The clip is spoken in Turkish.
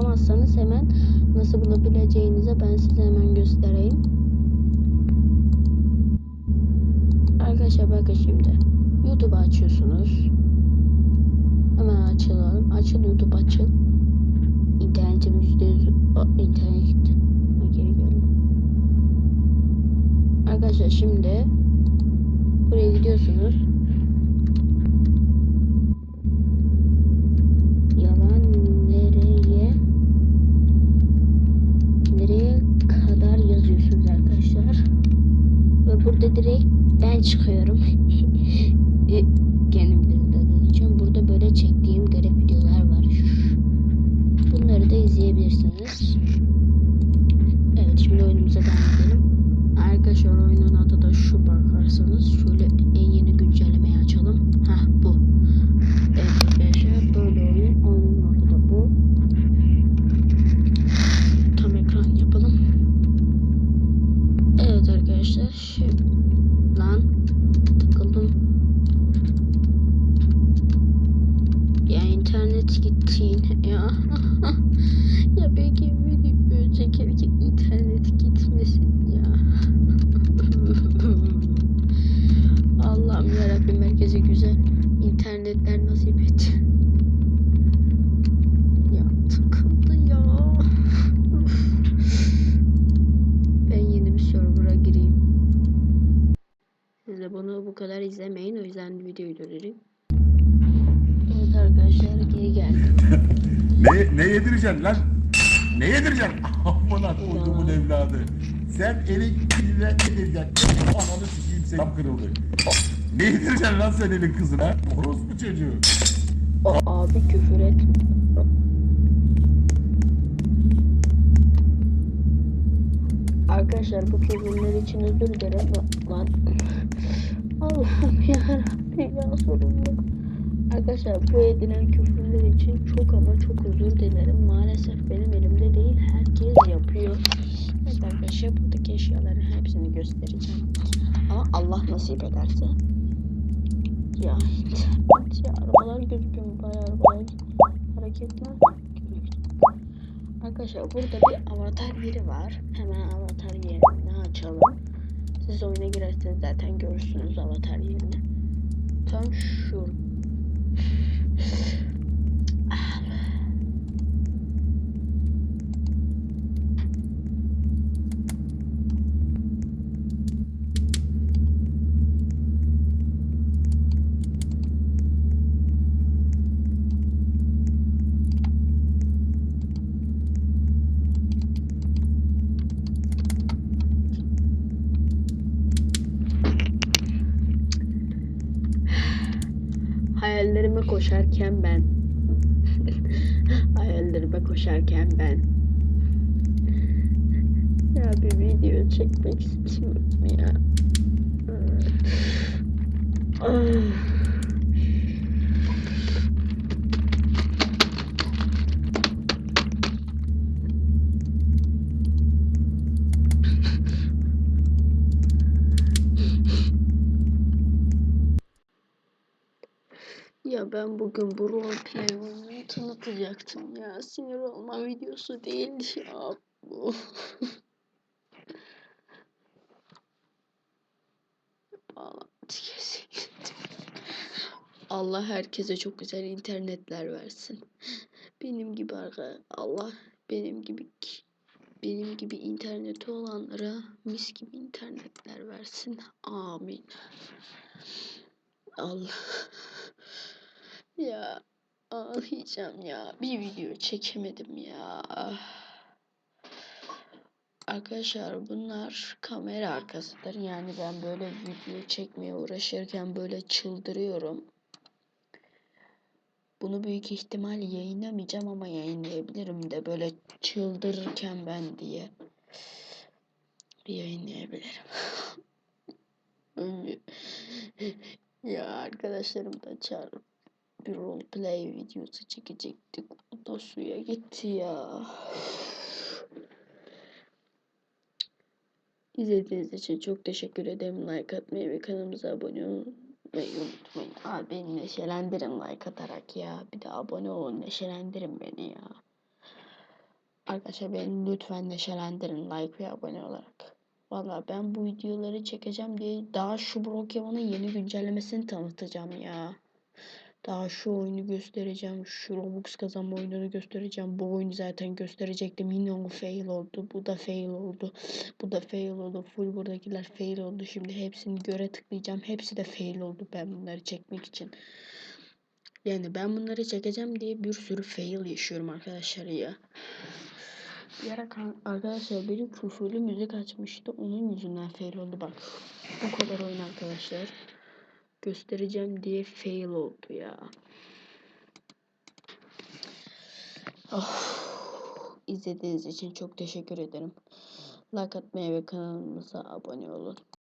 bulamazsanız hemen nasıl bulabileceğinize ben size hemen göstereyim. Arkadaşlar bakın şimdi. YouTube açıyorsunuz. Hemen açılalım. Açıl YouTube açıl. İnternetim %100 internet. Geri geldi. Arkadaşlar şimdi buraya gidiyorsunuz. Ben çıkıyorum. E, Kendim de dalga geçiyorum. Burada böyle çektiğim garip videolar var. Bunları da izleyebilirsiniz. Evet şimdi oyunumuza devam edelim. Arkadaşlar oyunun adı da şu bakarsanız şöyle en yeni güncellemeyi açalım. Hah bu. Evet arkadaşlar böyle oyun. Oyunun adı da bu. Tam ekran yapalım. Evet arkadaşlar. Şimdi lan takıldım. Ya internet gitti yine ya. ya belki video çekerken internet gitmesin ya. Allah'ım yarabbim herkese güzel internetler nasip et. Ya tıkıldı ya. Üf. ben yeni bir server'a gireyim. Siz de bunu bu kadar izlemeyin. O yüzden videoyu durdurayım. Evet arkadaşlar geri geldim. Ne, ne yedireceksin lan? Ne yedireceksin? Amına koyduğumun Ya. evladı. Sen elektriğine yedireceksin. Ananı sikeyim senin tam kırıldı. Ne yedireceksin lan sen elin kızına? Orospu çocuğu. Abi küfür et. Arkadaşlar bu küfürler için özür dilerim lan. Allah'ım yarabbim ya sorumlu. Arkadaşlar bu edilen küfürler için çok ama çok özür dilerim. Maalesef benim elimde değil. Herkes yapıyor. Evet arkadaşlar buradaki eşyaların hepsini göstereceğim. Ama Allah nasip ederse. Ya ya arabalar gözüküyor bayağı arabalar hareketler. Arkadaşlar burada bir avatar yeri var. Hemen avatar yerini açalım. Siz oyuna girerseniz zaten görürsünüz avatar yerini. Tam şu. Hayallerime koşarken ben. Hayallerime koşarken ben. Ya bir video çekmek istiyorum ya. Ya ben bugün bu roleplay oyununu tanıtacaktım ya. Sinir olma videosu değil ya bu. Bağlantı kesildi. Allah herkese çok güzel internetler versin. Benim gibi arka Allah benim gibi benim gibi interneti olanlara mis gibi internetler versin. Amin. Allah. Ya ağlayacağım ya. Bir video çekemedim ya. Arkadaşlar bunlar kamera arkasıdır. Yani ben böyle video çekmeye uğraşırken böyle çıldırıyorum. Bunu büyük ihtimal yayınlamayacağım ama yayınlayabilirim de böyle çıldırırken ben diye yayınlayabilirim. ya arkadaşlarım da çağırıp bir roleplay videosu çekecektik. O da suya gitti ya. İzlediğiniz için çok teşekkür ederim. Like atmayı ve kanalımıza abone olmayı unutmayın. Abi beni neşelendirin like atarak ya. Bir de abone olun neşelendirin beni ya. Arkadaşlar beni lütfen neşelendirin like ve abone olarak. Valla ben bu videoları çekeceğim diye daha şu Brokemon'un yeni güncellemesini tanıtacağım ya. Daha şu oyunu göstereceğim. Şu Robux kazanma oyununu göstereceğim. Bu oyunu zaten gösterecektim. Yine o fail oldu. Bu da fail oldu. Bu da fail oldu. Full buradakiler fail oldu. Şimdi hepsini göre tıklayacağım. Hepsi de fail oldu ben bunları çekmek için. Yani ben bunları çekeceğim diye bir sürü fail yaşıyorum arkadaşlar ya. Bir ara arkadaşlar benim küfürlü müzik açmıştı. Onun yüzünden fail oldu bak. Bu kadar oyun arkadaşlar. Göstereceğim diye fail oldu ya. Oh. İzlediğiniz için çok teşekkür ederim. Like atmayı ve kanalımıza abone olun.